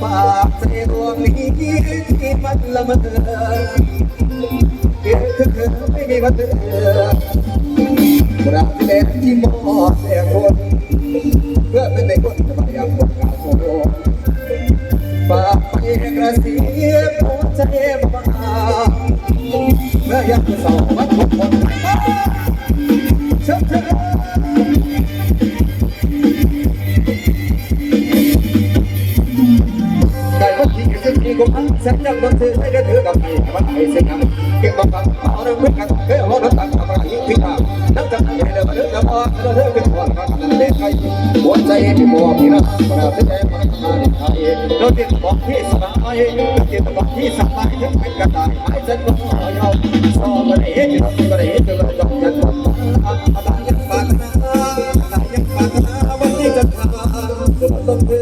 ฝากใจดวงนี้ที่มันละเมอเกิดคือเธอไม่มีวันเดือรักแรกที่มอแต่คน ได้วันที่สิบสี่กุมภาพันธ์ฉันยังต้องซื้อให้ได้ถือกับพี่มันไอ้เสียงเก็บบังคับเอาเรื่องเพื่อนกันเคยเอาเรถตักมาหยิบทิ้งทางนั่งจับให้เดินมาเดินมาพอเดินเดินขึ้นหัวกันเดินไปหัวใจพี่บัวพี่นะเราจะได้มาทำงานไทยเราติดบอกที่สบายติดบอกที่สบายถึงเป็นกระต่ายหายใจก็ยาวสอบมาได้ยังมาได้ยังมาต้องยันอะไรยังฝากนะอะไรยังฝากนะวันนี้จะทำต้องเดิน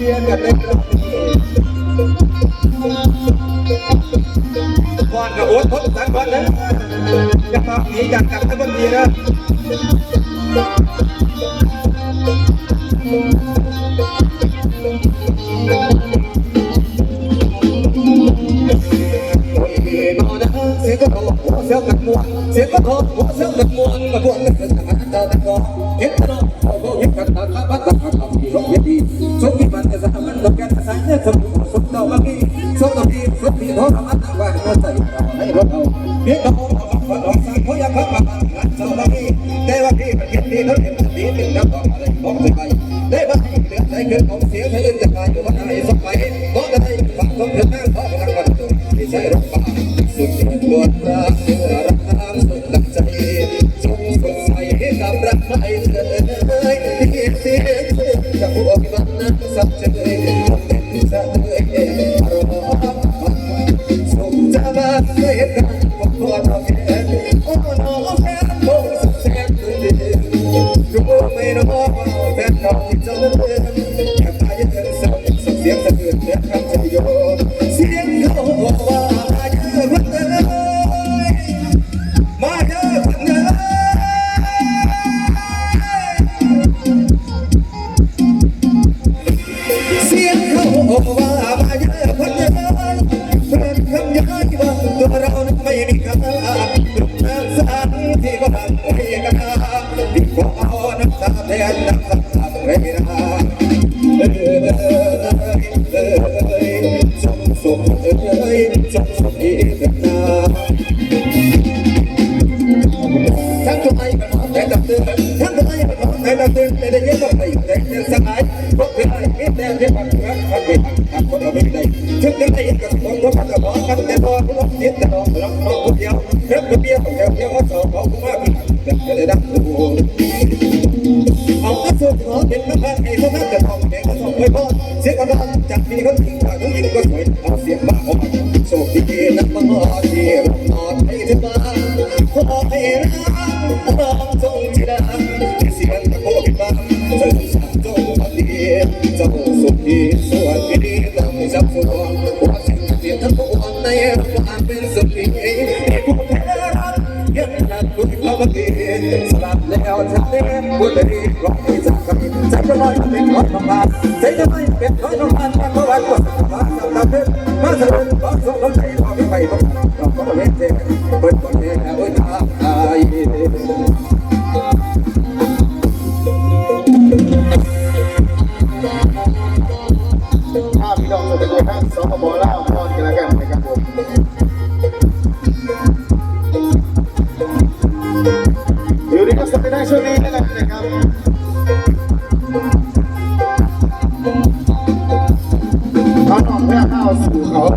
มีสายสัมพันธ์กันในกระก่อนก็อดทนสักวันนะอย่ามาหนีจากกันทั้งวันดีนะเสียงก็โทรหัวเสียงกันมวนเสียงก็โท ฟังสมเด็จแม่ขอ เทือนเสียงคำใจโยเสียงเขาบอกว่า สุขเอ้ยจงสุขอีก ยิงก็สวยเอาเสียงมาออกโชคดีนักมาที่เรานอนให้เธอมาขอให้รักน้องจงจิดาเสียงตะโกนมาเจ้าสัตว์จงพันดีเจ้าสุขีสวัสดีน้องจับสวงหัวเสียงเสียงทั้งปวงในระหว่างเป็นสุขีผู้แพ้รักยังนักคุยเขาเอิญสลับแล้วฉันเล่นบุญดีร้องให้จากกันใจจะลอยเป็นคนทำงานใจจะไม่เป็นคนทำงานมาเพราะว่าตัวสัตว์มาาเพื่อนมาสัตว์มาส่งลมใจเราไม่ไปบ้างเราก็ไม่เจ็บเปิดคนเดียวเปิ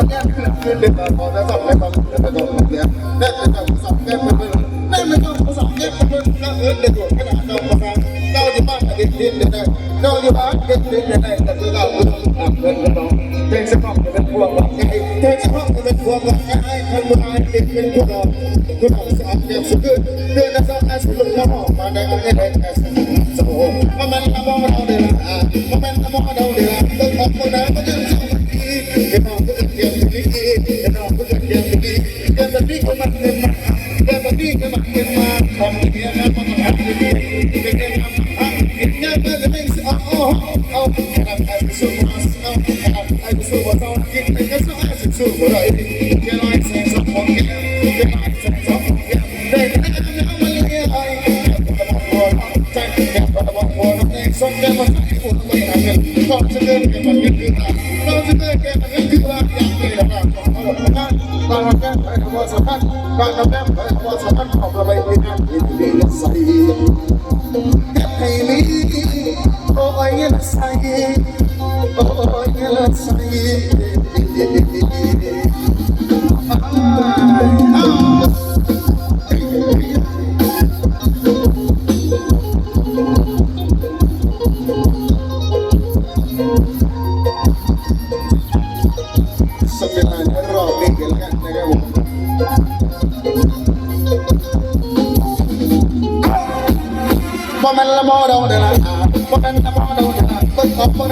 อนแก้มคืนคืเด็กพอแล้วสอบแล้วต้องแล้วต้องเนี่ยไดแต่จังสอบแก้มเพื่อนได้ไม่ต้องสอบแก้มเพื่อนนั่งเอิร์ดเด็กหัวขนาดเราประมาณเก้าสิบห้าเด็กเด็กเด็กได้เก้าสิบห้าเด็กเด็กเด็กได้แต่เราไม่ต้องทำเงินเราเพลงสมองเป็นพวงวัดใจเพลงสมองเป็นพวงวัดใจคนโบราณเด็กเป็นผู้รอผู้รอสอบแก้มสุดเดือนเดือนละสองอาทิตย์ลงมาหอมมาได้ก็ได้แต่สุด ที่กำลังเก็นมาของเทียน Thank you. moment la on on on you. the come on come on come on come on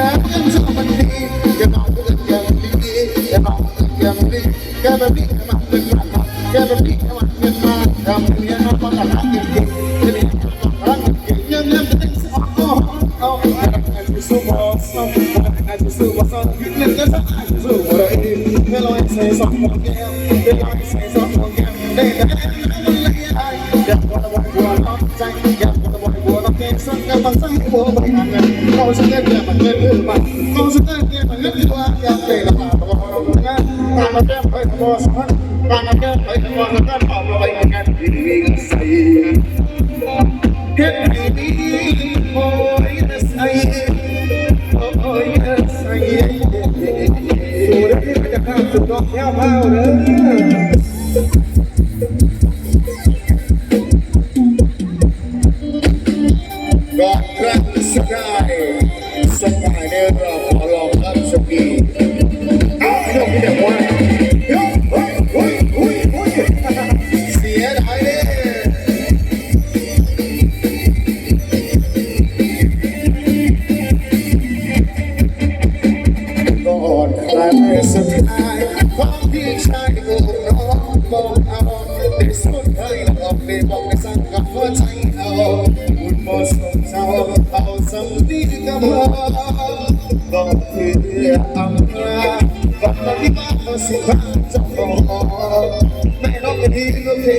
what yeah, wow, yeah. Back crack the sky. Somebody near the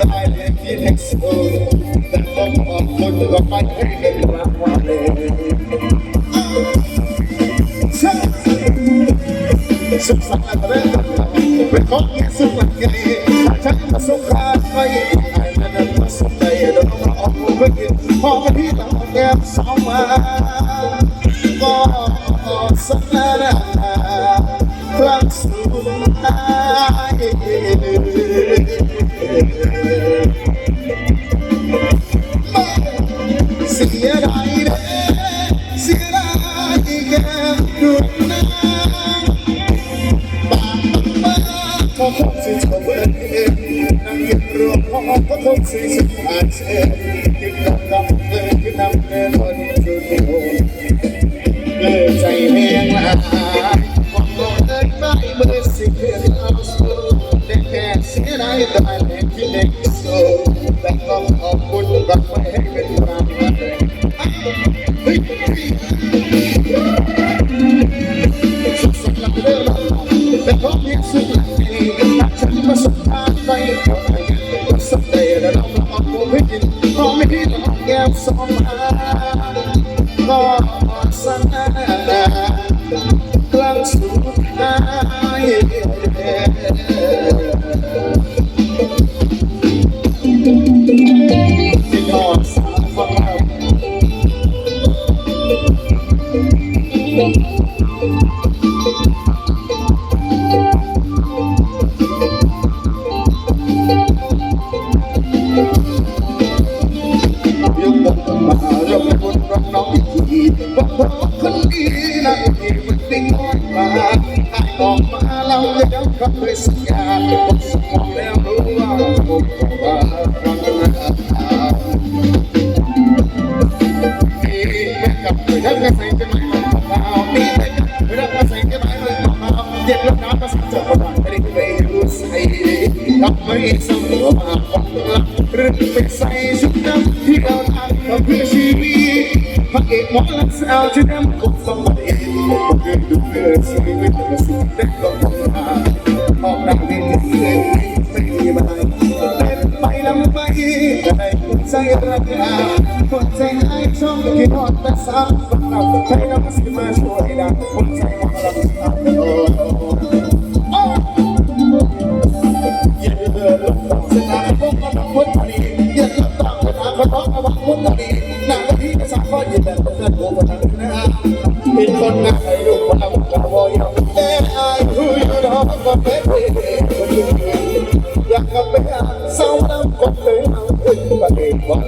I'm in expo. That the motherfucker of ที่ หรือไปใส่ชุดดำที่เราทำก็เพื่อชีวิตพระเอกหมอลำสาวชุดดำคงสมบัติผมเคยดูเพื่อชีวิตแต่สุดเด็กก็ทำมาออกดังดีเลยไม่มีมาเป็นไปลำไปได้ใจรักอาหัวใจให้ช่องคิดฮอดแต่สาวเราใช้น้ำสิมาช่วยดังหัวใจหมอลำสา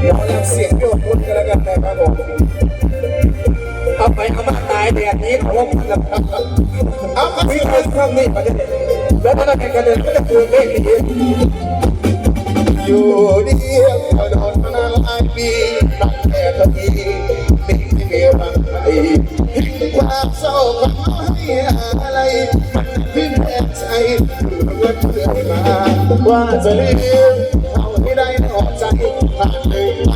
เดี๋ยวเราเสียงโยกคนกันแล้วกันนะครับผมเอาไปเอามาตายแดดนี้เขาว่ามันละครับเอาครับมีคนทำนี่ประเด็นแล้วถ้าเราแข่งกันเดินก็จะคือเลขดีอยู่ดีก็โดนมานานหลายปีตั้งแต่ตอนนี้ไม่มีรักใครความเศร้าความให้อะไรมันขึ้นแอบใจเพื่อเพื่อมาว่าจะเลี้ยง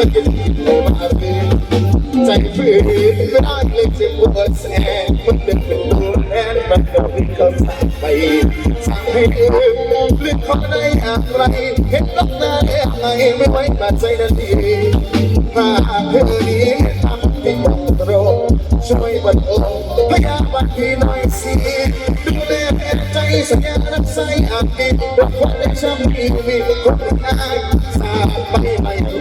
มันกินเลยมาเรียนใจฝืนไม่ได้เลยจ็บปวดแสนมันเป็นเป็นตัวแทนมันก็มีคำสั่งไปสั่งให้ลืมลืมเขาได้อะไรเห็นรักหน้าได้อะไรไม่ไว้มาใจนาทีถ้าเธอนี้ทำให้บอกตรงช่วยบันโอพยาบาลที่หน่อยสิดูแลแผลใจสัญญารักใส่อากินรักวันและช้ำมีมีคนอายสาบไปไม่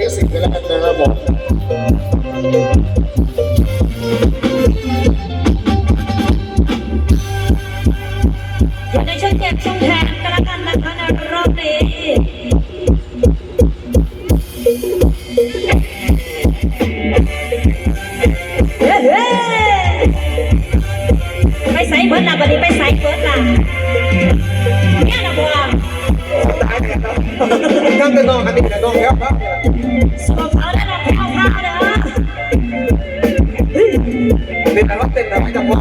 นนางรู้กันมากที่บอกว่าทางสายงานไม่ได้แพ้เลยที่แพ้แพ้ไม่ถูกสุดหลอกทางหันหลังมายังมองมีไปหันมาใจมองมีไปสารรักษาใจคนที่ใช้กันต่อไม่ดีสายเอกับหมอในโรงนี้สิ่งเวลานะครับผมอยู่ในช่วงเก็บช่วงแทนกันละกันนะคะในรอบนี้เฮ้ยเฮ้ยไปใส่เบิร์ดล่ะบัดนี้ไปใส่เบิร์ดล่ะเนี่ยนะบัวตายเนี่ยครับทั้งแต่น้องอันนี้แต่น้องแล้วครับ จังหวะ